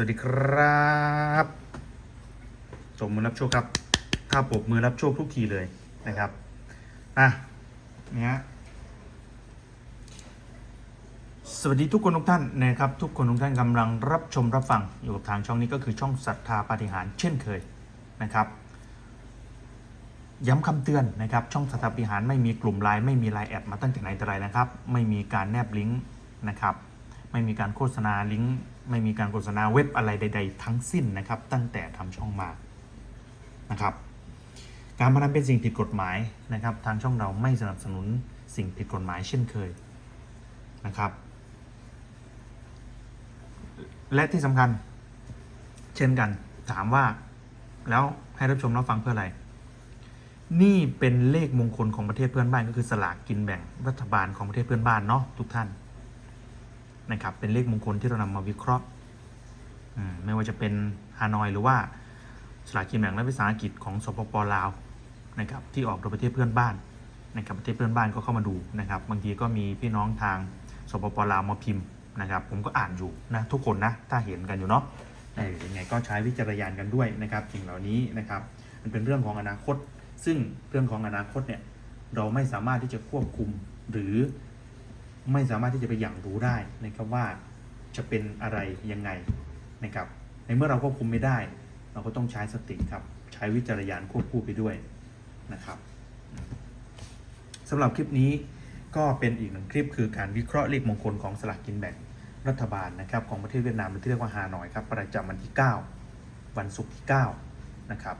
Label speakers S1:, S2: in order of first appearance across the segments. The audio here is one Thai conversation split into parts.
S1: วัสดีครับสมมือรับโชคครับถ้าปบมือรับโชคทุกทีเลยนะครับอะเนี่ยฮะสวัสดีทุกคนทุกท่านนะครับ ทุกคนทุกท่านกำลังรับชมรับฟังอยู่กับทางช่องนี้ก็คือช่องศรัทธาปฏิหารเช่นเคยนะครับ ย้ำคำเตือนนะครับ ช่องสถาปนิหารไม่มีกลุ่มไลน์ไม่มีไลน์แอดมาตั้งแต่ไหนแต่ไรนะครับ ไม่มีการแนบลิงก์นะครับ ไม่มีการโฆษณาลิงก์ ไม่มีการโฆษณาเว็บอะไรใด ๆ ทั้งสิ้นนะครับ ตั้งแต่ทำช่องมานะครับ การพนันเป็นสิ่งผิดกฎหมายนะครับ ทางช่องเราไม่สนับสนุนสิ่งผิดกฎหมายเช่นเคยนะครับ และที่สำคัญ เช่นกันถามว่าแล้วให้รับชมรับฟังเพื่ออะไร นี่เป็นเลขมงคลของประเทศเพื่อนบ้านก็คือสลากกินแบ่งรัฐบาลของประเทศเพื่อนบ้านเนาะทุกท่าน นะครับ เป็นเลขมงคลที่เรานำมาวิเคราะห์ไม่ว่าจะเป็นฮานอยหรือว่าสลากกินแบ่งรัฐวิสาหกิจของสปปลาวนะครับที่ออกโดยประเทศเพื่อนบ้านนะครับประเทศเพื่อนบ้านก็เข้ามาดูนะครับ บางทีก็มีพี่น้องทางสปปลาวมาพิมพ์นะครับ ผมก็อ่านอยู่นะทุกคนนะถ้าเห็นกันอยู่เนาะยังไงก็ใช้วิจารณญาณกันด้วยนะครับสิ่งเหล่านี้นะครับมันเป็นเรื่องของอนาคต ซึ่งเรื่องของอนาคตเนี่ยเราไม่สามารถที่จะควบคุมหรือ ไม่สามารถที่จะไปอย่างรู้ได้นะครับว่าจะเป็นอะไรยังไงนะครับ ในเมื่อเราควบคุมไม่ได้ เราก็ต้องใช้สติครับ ใช้วิจารณญาณควบคู่ไปด้วยนะครับสำหรับคลิปนี้ก็เป็นอีกหนึ่งคลิปคือการวิเคราะห์เลขมงคลของสลากกินแบ่งรัฐบาลนะครับของประเทศเวียดนามหรือที่เรียกว่าฮานอยครับประจำวันที่ 9 วันศุกร์ที่9นะครับ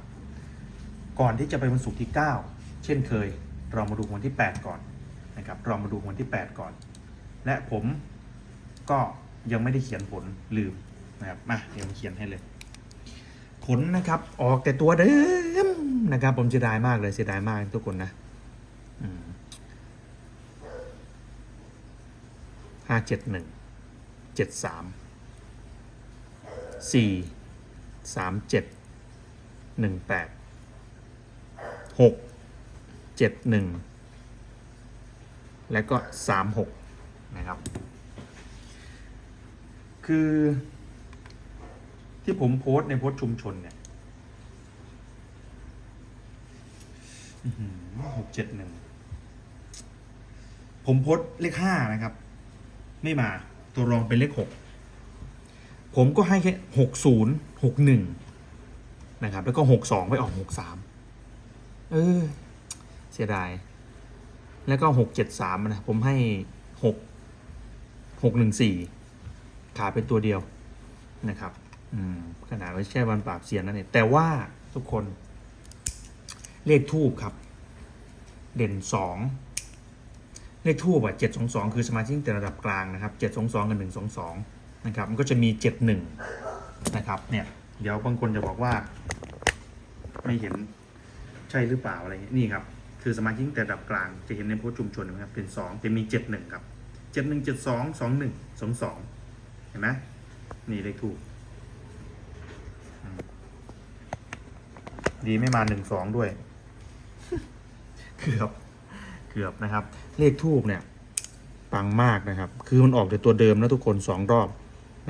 S1: ก่อนที่จะไปวันศุกร์ที่ 9 เช่นเคย เรามาดูวันที่ 8 ก่อนนะครับเรามาดูวันที่ 8 ก่อน และผมก็ยังไม่ได้เขียนผลลืมนะครับมาเดี๋ยวผมเขียนให้เลย ผลนะครับออกแต่ตัวเดิมนะครับ ผมเสียดายมากเลยเสียดายมากทุกคนนะห้าเจ็ดหนึ่งเจ็ดสามสี่สามเจ็ดหนึ่งแปดหกเจ็ดหนึ่งแล้วก็สามหก นะครับ คือที่ผมโพสต์ในโพสต์ชุมชนเนี่ยหกเจ็ดหนึ่งผมโพสเลขห้านะครับ ไม่มาตัวรองเป็นเลขหกผมก็ให้แค่หกศูนย์หกหนึ่งนะครับ แล้วก็หกสองไปออกหกสามเออ เสียดาย แล้วก็หกเจ็ดสามนะ ผมให้หก หกหนึ่งสี่ขาเป็นตัวเดียวนะครับขนาดไม่ใช่วันปราบเสียนนั่นเองแต่ว่าทุกคน เลขทูบครับ เด่นสองเลขทูบอะเจ็ดสองสองคือสมาชิกแต่ระดับกลางนะครับเจ็ดสองสองกับหนึ่งสองสองนะครับ มันก็จะมีเจ็ดหนึ่งนะครับ เนี่ย เดี๋ยวบางคนจะบอกว่า ไม่เห็นใช่หรือเปล่าอะไรเงี้ยนี่ครับ คือสมาชิกแต่ระดับกลางจะเห็นในโพสต์ชุมชนนะครับเป็นสองจะมีเจ็ดหนึ่งครับ เจ็ดหนึ่งเจ็ดสองสองหนึ่งสองสองเห็นไหมนี่เลขถูก ดีไม่มาหนึ่งสองด้วย เกือบ เกือบนะครับ เลขทูบเนี่ยปังมากนะครับ คือมันออกแต่ตัวเดิมแล้วทุกคนสองรอบ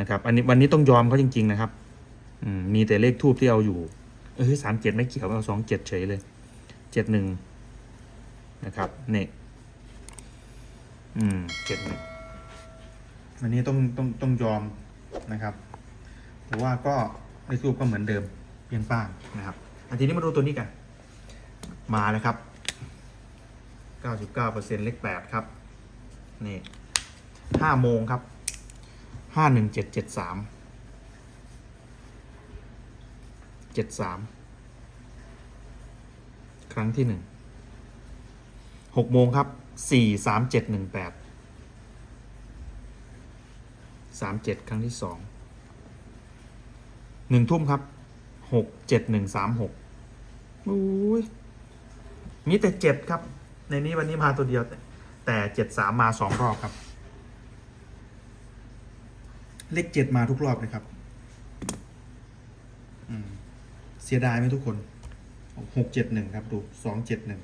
S1: นะครับ อันนี้วันนี้ต้องยอมเขาจริง ๆ นะครับอืมมีแต่เลขทูบที่เอาอยู่ เออสามเจ็ดไม่เกี่ยวเอาสองเจ็ดเฉยเลยเจ็ดหนึ่งนะครับเนี่ย อืมเจ็ดหนึ่งอันนี้ต้องต้องต้องยอมนะครับแต่ว่าก็ในทูบก็เหมือนเดิมเพียงป้างนะครับอันทีนี้มาดูตัวนี้กัน มาแล้วครับเก้าสิบเก้าเปอร์เซ็นต์เลขแปดครับ นี่ห้าโมงครับห้าหนึ่งเจ็ดเจ็ดสามเจ็ดสามครั้งที่หนึ่งหกโมงครับ สี่สามเจ็ดหนึ่งแปดสามเจ็ดครั้งที่สองหนึ่งทุ่มครับหกเจ็ดหนึ่งสามหกอุ้ยมีแต่เจ็ดครับ ในนี้วันนี้มาตัวเดียว แต่แต่เจ็ดสามมาสองรอบครับ เลขเจ็ดมาทุกรอบเลยครับอืมเสียดายไหมทุกคนหกเจ็ดหนึ่งครับ ดูสองเจ็ดหนึ่ง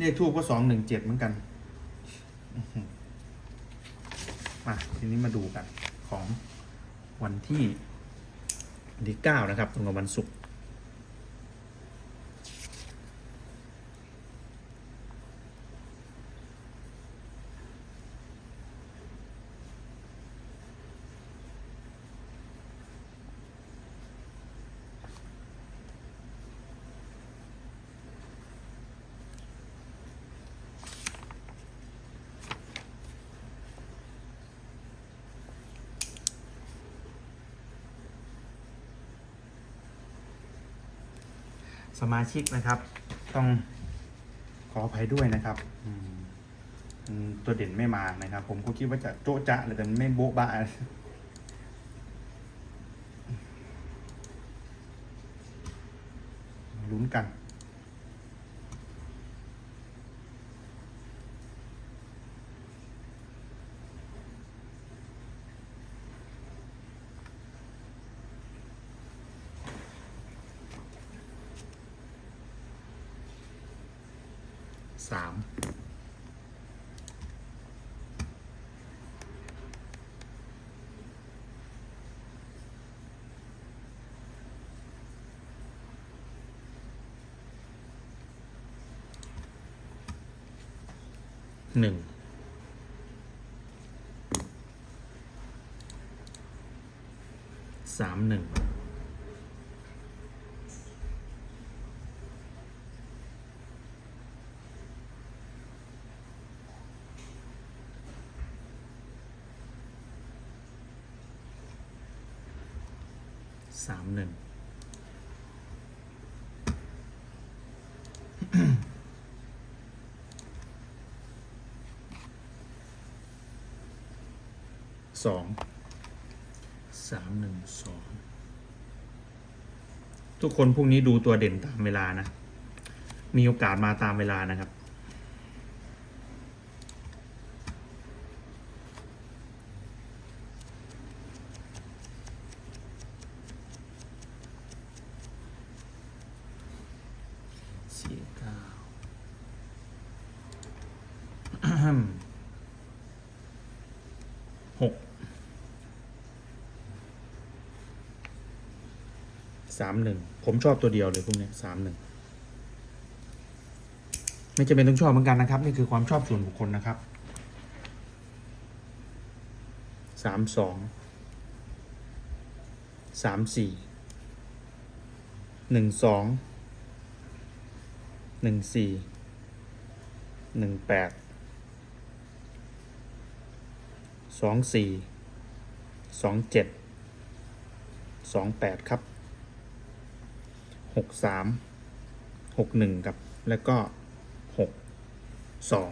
S1: เลขทูบก็สองหนึ่งเจ็ดเหมือนกันมาทีนี้มาดูกันของวันที่ที่เก้านะครับตรงกับวันศุกร์ สมาชิกนะครับ ต้องขออภัยด้วยนะครับตัวเด่นไม่มานะครับ ผมก็คิดว่าจะโจ๊ะจะเลยแต่ไม่โบ๊ะบะลุ้นกัน สามหนึ่งสามหนึ่ง สามหนึ่งสองสามหนึ่งสองทุกคนพวกนี้ดูตัวเด่นตามเวลานะ มีโอกาสมาตามเวลานะครับ สี่เก้าหกสามหนึ่งผมชอบตัวเดียวเลยพวกเนี้ยสามหนึ่งไม่จำเป็นต้องชอบเหมือนกันนะครับ นี่คือความชอบส่วนบุคคลนะครับสามสองสามสี่หนึ่งสอง หนึ่งสี่หนึ่งแปดสองสี่สองเจ็ดสองแปดครับหกสามหกหนึ่งกับ แล้วก็หกสอง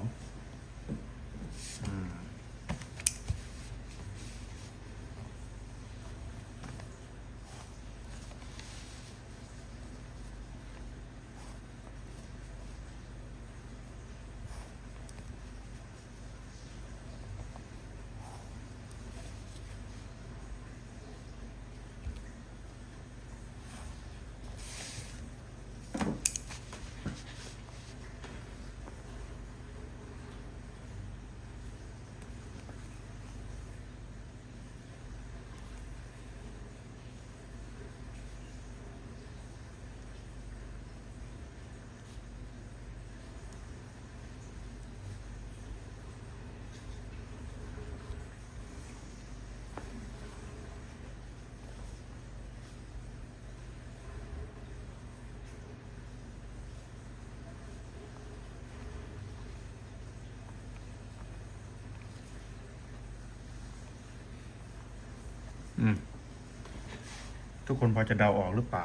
S1: ทุกคนพอจะเดาออกหรือเปล่า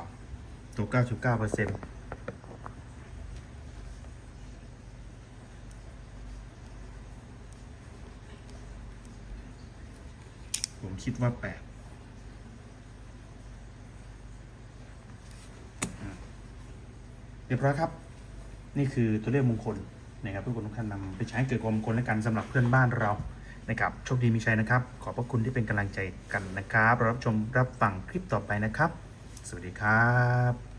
S1: ตัวเก้าสิบเปอร์เซ็นต์ผมคิดว่าแปดเรียบร้อยครับ นี่คือตัวเลขมงคลนะครับทุกคนทุกท่านนำไปใช้เกิดความมงคลและกันสำหรับเพื่อนบ้านเรา นะครับโชคดีมีชัยนะครับ ขอบพระคุณที่เป็นกำลังใจกันนะครับรับชมรับฟังคลิปต่อไปนะครับ สวัสดีครับ